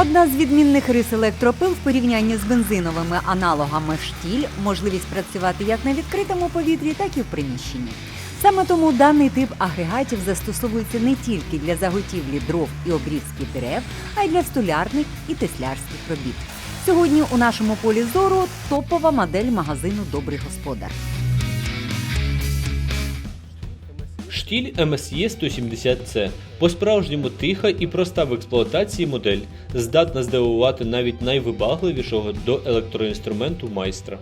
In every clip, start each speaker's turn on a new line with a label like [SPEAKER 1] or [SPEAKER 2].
[SPEAKER 1] Одна з відмінних рис електропил в порівнянні з бензиновими аналогами штіль можливість працювати як на відкритому повітрі, так і в приміщенні. Саме тому даний тип агрегатів застосовується не тільки для заготівлі дров і обрізки дерев, а й для столярних і теслярських робіт. Сьогодні у нашому полі зору топова модель магазину Добрий господар.
[SPEAKER 2] Штіль MSE 170C по-справжньому тиха і проста в експлуатації модель, здатна здивувати навіть найвибагливішого до електроінструменту майстра.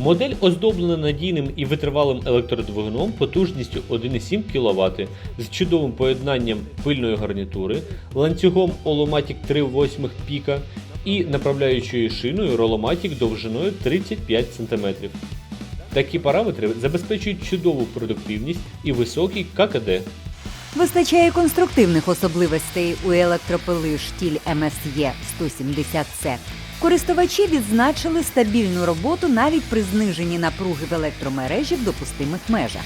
[SPEAKER 2] Модель оздоблена надійним і витривалим електродвигуном потужністю 1,7 кВт з чудовим поєднанням пильної гарнітури, ланцюгом Olomatic 3,8 піка і направляючою шиною Rolomatic довжиною 35 см. Такі параметри забезпечують чудову продуктивність і високий ККД.
[SPEAKER 1] Вистачає конструктивних особливостей у електропили штіль MSE 170C. Користувачі відзначили стабільну роботу навіть при зниженні напруги в електромережі в допустимих межах.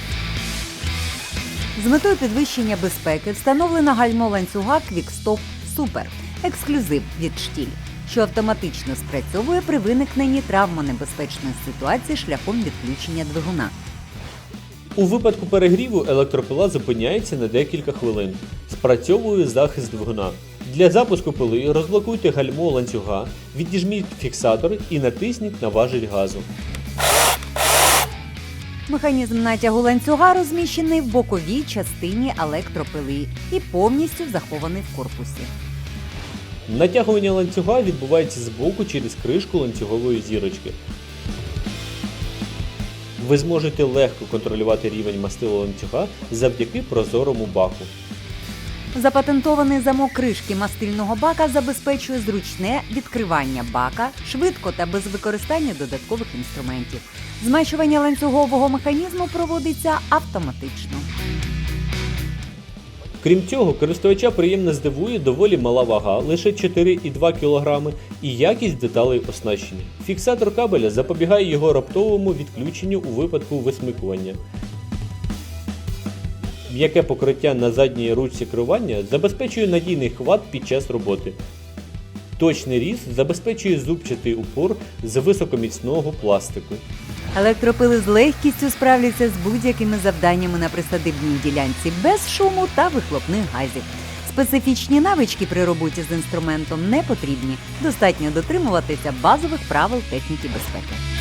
[SPEAKER 1] З метою підвищення безпеки встановлено гальмо ланцюга Quickstop Super ексклюзив від штіль, що автоматично спрацьовує при виникненні травмонебезпечної ситуації шляхом відключення двигуна.
[SPEAKER 2] У випадку перегріву електропила зупиняється на декілька хвилин. Спрацьовує захист двигуна. Для запуску пили розблокуйте гальмо ланцюга, відіжміть фіксатор і натисніть на важіль газу.
[SPEAKER 1] Механізм натягу ланцюга розміщений в боковій частині електропили і повністю захований в корпусі.
[SPEAKER 2] Натягування ланцюга відбувається збоку через кришку ланцюгової зірочки. Ви зможете легко контролювати рівень мастила ланцюга завдяки прозорому баку.
[SPEAKER 1] Запатентований замок кришки мастильного бака забезпечує зручне відкривання бака швидко та без використання додаткових інструментів. Змащування ланцюгового механізму проводиться автоматично.
[SPEAKER 2] Крім цього, користувача приємно здивує доволі мала вага, лише 4,2 кг, і якість деталей оснащення. Фіксатор кабеля запобігає його раптовому відключенню у випадку висмикування. М'яке покриття на задній ручці керування забезпечує надійний хват під час роботи. Точний різ забезпечує зубчатий упор з високоміцного пластику.
[SPEAKER 1] Електропили з легкістю справляться з будь-якими завданнями на присадибній ділянці без шуму та вихлопних газів. Специфічні навички при роботі з інструментом не потрібні. Достатньо дотримуватися базових правил техніки безпеки.